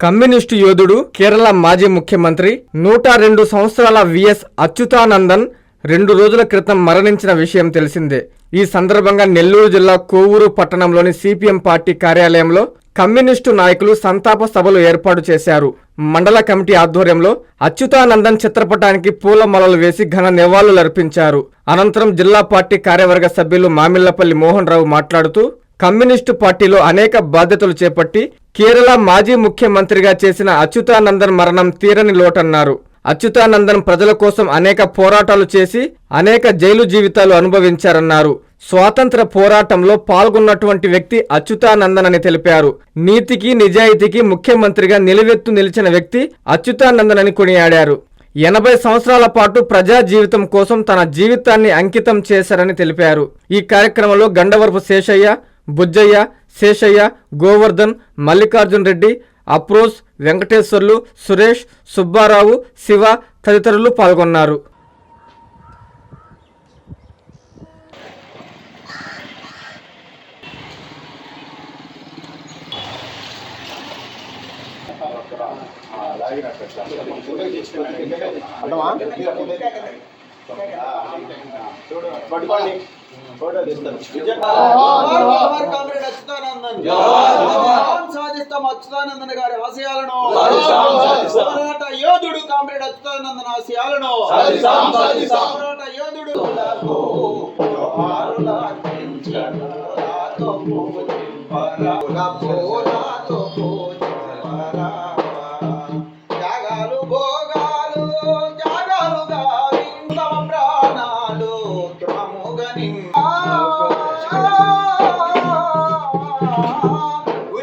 Communist యోధుడు కేరళ మాజీ ముఖ్యమంత్రి నూట రెండు సంవత్సరాల విఎస్ అచ్యుతానందన్ రెండు రోజుల క్రితం మరణించిన విషయం తెలిసిందే. ఈ సందర్భంగా నెల్లూరు జిల్లా కోవూరు పట్టణంలోని సిపిఎం పార్టీ కార్యాలయంలో కమ్యూనిస్టు నాయకులు సంతాప సభలు ఏర్పాటు చేశారు. మండల కమిటీ ఆధ్వర్యంలో అచ్యుతానందన్ చిత్రపటానికి పూలమలలు వేసి ఘన నివాళులర్పించారు అనంతరం జిల్లా పార్టీ కార్యవర్గ సభ్యులు మామిళ్ళపల్లి మోహన్ రావు మాట్లాడుతూ కమ్యూనిస్టు పార్టీలో అనేక బాధ్యతలు చేపట్టి కేరళ మాజీ ముఖ్యమంత్రిగా చేసిన అచ్యుతానందన్ మరణం తీరని లోటన్నారు. అచ్యుతానందన్ ప్రజల కోసం అనేక పోరాటాలు చేసి అనేక జైలు జీవితాలు అనుభవించారన్నారు. స్వాతంత్ర పోరాటంలో పాల్గొన్నటువంటి వ్యక్తి అచ్యుతానందన్ అని తెలిపారు. నీతికి నిజాయితీకి ముఖ్యమంత్రిగా నిలువెత్తు నిలిచిన వ్యక్తి అచ్యుతానందన్ అని కొనియాడారు. ఎనభై సంవత్సరాల పాటు ప్రజా జీవితం కోసం తన జీవితాన్ని అంకితం చేశారని తెలిపారు. ఈ కార్యక్రమంలో గండవరపు శేషయ్య బుజ్జయ్య శేషయ్య గోవర్ధన్ మల్లికార్జున్ రెడ్డి అప్రోజ్ వెంకటేశ్వర్లు సురేష్ సుబ్బారావు శివ తదితరులు పాల్గొన్నారు. జోహార్ కామ్రేడ్ సాధిస్తాం అచ్యుతానందన్ గారి ఆశయాలను పోరాట యోధుడు కామ్రేడ్ అచ్యుతానందన్ ఆశయాలను పోరాట యోధుడు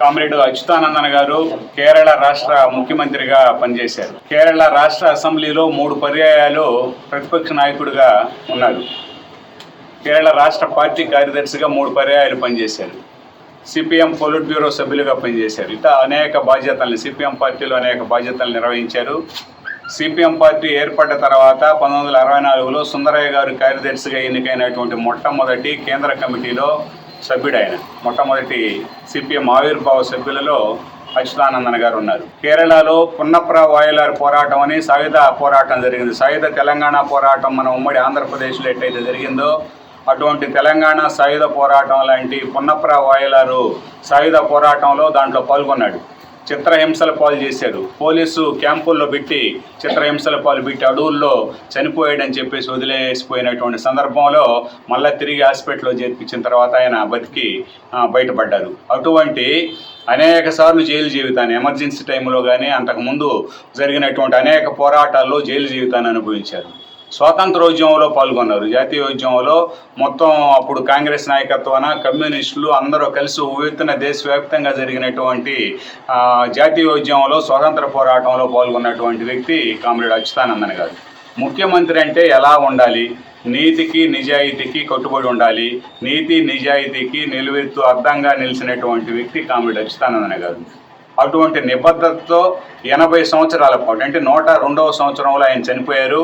కామ్రేడ్ అచ్యుతానందన్ గారు కేరళ రాష్ట్ర ముఖ్యమంత్రిగా పనిచేశారు. కేరళ రాష్ట్ర అసెంబ్లీలో మూడు పర్యాయాలు ప్రతిపక్ష నాయకుడిగా ఉన్నారు కేరళ రాష్ట్ర పార్టీ కార్యదర్శిగా మూడు పర్యాయాలు పనిచేశారు. సిపిఎం పొలిట్ బ్యూరో సభ్యులుగా పనిచేశారు. ఇట్లా అనేక బాధ్యతల్ని సిపిఎం పార్టీలో అనేక బాధ్యతలు నిర్వహించారు. సిపిఎం పార్టీ ఏర్పడ్డ తర్వాత పంతొమ్మిది వందల అరవై నాలుగులో సుందరయ్య గారు కార్యదర్శిగా ఎన్నికైనటువంటి మొట్టమొదటి కేంద్ర కమిటీలో సభ్యుడు ఆయన మొట్టమొదటి సిపిఎం ఆవిర్భావ సభ్యులలో అచ్యుతానందన్ గారు ఉన్నారు. కేరళలో పున్నప్ర వాయలార్ పోరాటం అని సాయుధ పోరాటం జరిగింది. సాయుధ తెలంగాణ పోరాటం మన ఉమ్మడి ఆంధ్రప్రదేశ్లో ఎట్టయితే జరిగిందో అటువంటి తెలంగాణ సాయుధ పోరాటం లాంటి పున్నప్ర వాయులారు సాయుధ పోరాటంలో దాంట్లో పాల్గొన్నాడు. చిత్రహింసల పాలు చేశారు పోలీసు క్యాంపుల్లో పెట్టి చిత్రహింసల పాలు పెట్టి అడవుల్లో చనిపోయాడని చెప్పేసి వదిలేసిపోయినటువంటి సందర్భంలో మళ్ళీ తిరిగి హాస్పిటల్లో చేర్పించిన తర్వాత ఆయన బతికి బయటపడ్డారు అటువంటి అనేక సార్లు జైలు జీవితాన్ని ఎమర్జెన్సీ టైంలో కానీ అంతకుముందు జరిగినటువంటి అనేక పోరాటాల్లో జైలు జీవితాన్ని అనుభవించారు స్వాతంత్రోద్యమంలో పాల్గొన్నారు. జాతీయోద్యమంలో మొత్తం అప్పుడు కాంగ్రెస్ నాయకత్వాన కమ్యూనిస్టులు అందరూ కలిసి ఉవ్వెత్తున దేశవ్యాప్తంగా జరిగినటువంటి జాతీయ జాతీయోద్యమంలో స్వాతంత్ర పోరాటంలో పాల్గొన్నటువంటి వ్యక్తి కామ్రేడ్ అచ్యుతానందన్ గారు. ముఖ్యమంత్రి అంటే ఎలా ఉండాలి? నీతికి నిజాయితీకి కట్టుబడి ఉండాలి. నీతి నిజాయితీకి నిలువెత్తు అర్థంగా నిలిచినటువంటి వ్యక్తి కామ్రేడ్ అచ్యుతానందన్ గారు. అటువంటి నిబద్ధతతో ఎనభై సంవత్సరాల పాటు అంటే నూట రెండవ సంవత్సరంలో ఆయన చనిపోయారు.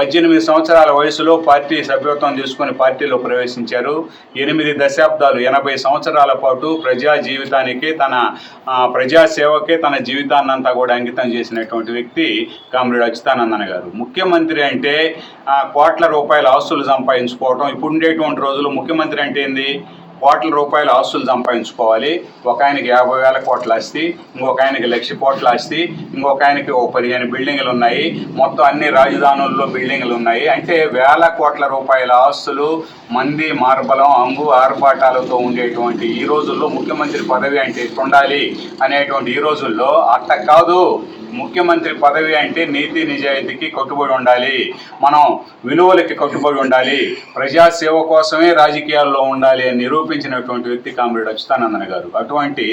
పద్దెనిమిది సంవత్సరాల వయసులో పార్టీ సభ్యత్వం తీసుకుని పార్టీలో ప్రవేశించారు. ఎనిమిది దశాబ్దాలు ఎనభై సంవత్సరాల పాటు ప్రజా జీవితానికి తన ప్రజాసేవకే తన జీవితాన్నంతా కూడా అంకితం చేసినటువంటి వ్యక్తి కామ్రేడ్ అచ్యుతానందన్ గారు. ముఖ్యమంత్రి అంటే కోట్ల రూపాయల ఆస్తులు సంపాదించుకోవటం ఇప్పుడు ఉండేటువంటి రోజులు ముఖ్యమంత్రి అంటే ఏంది? కోట్ల రూపాయల ఆస్తులు సంపాదించుకోవాలి. ఒక ఆయనకి యాభై వేల కోట్ల ఆస్తి ఇంకొక ఆయనకి లక్ష కోట్ల ఆస్తి ఇంకొక ఆయనకి ఓ పదిహేను బిల్డింగ్లు ఉన్నాయి. మొత్తం అన్ని రాజధానుల్లో బిల్డింగ్లు ఉన్నాయి. అంటే వేల కోట్ల రూపాయల ఆస్తులు మంది మార్బలం అంగు ఆర్భాటాలతో ఉండేటువంటి ఈ రోజుల్లో ముఖ్యమంత్రి పదవి అంటే ఉండాలి అనేటువంటి ఈ రోజుల్లో అట్ట కాదు. ముఖ్యమంత్రి పదవి అంటే నీతి నిజాయితీకి కట్టుబడి ఉండాలి. మనం విలువలకి కట్టుబడి ఉండాలి. ప్రజాసేవ కోసమే రాజకీయాల్లో ఉండాలి అని నిరూపించినటువంటి వ్యక్తి కామ్రేడ్ అచ్యుతానందన్ గారు. అటువంటి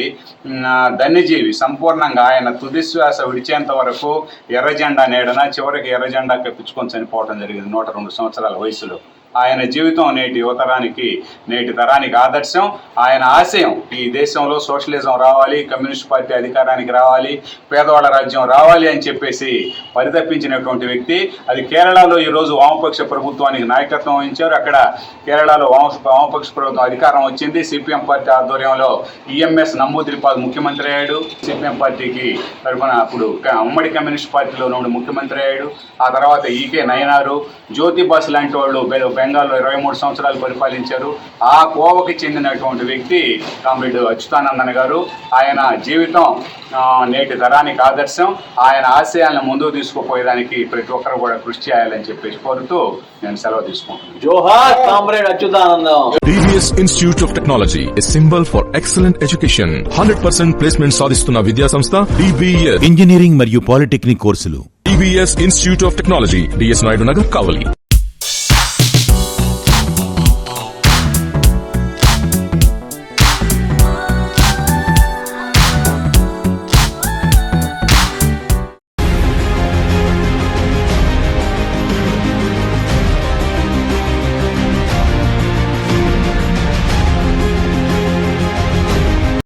ధన్యజీవి సంపూర్ణంగా ఆయన తుదిశ్వాస విడిచేంత వరకు ఎర్రజెండా నీడన చివరికి ఎర్రజెండా కప్పించుకొని చనిపోవడం జరిగింది నూట రెండు సంవత్సరాల వయసులో. ఆయన జీవితం నేటి యువతరానికి నేటి తరానికి ఆదర్శం. ఆయన ఆశయం ఈ దేశంలో సోషలిజం రావాలి కమ్యూనిస్ట్ పార్టీ అధికారానికి రావాలి పేదవాళ్ళ రాజ్యం రావాలి అని చెప్పేసి పరితపించినటువంటి వ్యక్తి. అది కేరళలో ఈరోజు వామపక్ష ప్రభుత్వానికి నాయకత్వం వహించారు. అక్కడ కేరళలో వామ వామపక్ష ప్రభుత్వం అధికారం వచ్చింది. సిపిఎం పార్టీ ఆధ్వర్యంలో ఈఎంఎస్ నమ్మూదిరిపాల్ ముఖ్యమంత్రి అయ్యాడు. సిపిఎం పార్టీకి తరఫున అప్పుడు అమ్మడి ఉమ్మడి కమ్యూనిస్ట్ పార్టీలో నుండి ముఖ్యమంత్రి అయ్యాడు. ఆ తర్వాత ఈకే నయనారు. జ్యోతిబాస్ లాంటి వాళ్ళు బెంగాల్లో ఇరవై మూడు సంవత్సరాలు పరిపాలించారు. ఆ కోవకి చెందినటువంటి వ్యక్తి కామ్రేడ్ అచ్యుతానందన్ గారు. ఆయన జీవితం ఆ, నేటి తరానికి ఆదర్శం. ఆయన ఆశయాలను ముందుకు తీసుకుపోయేదానికి ప్రతి ఒక్కరు కూడా కృషి చేయాలని చెప్పేసి కోరుతూ నేను సెలవు తీసుకుంటున్నాను. జోహార్ comrade Achyutanandam. DBS Institute of Technology, a symbol for excellent education. 100% placement సాధిస్తున్న విద్యా సంస్థ DBS. ఇంజనీరింగ్ మరియు polytechnic courses. DBS Institute of Technology, DS Naidu Nagar Kavali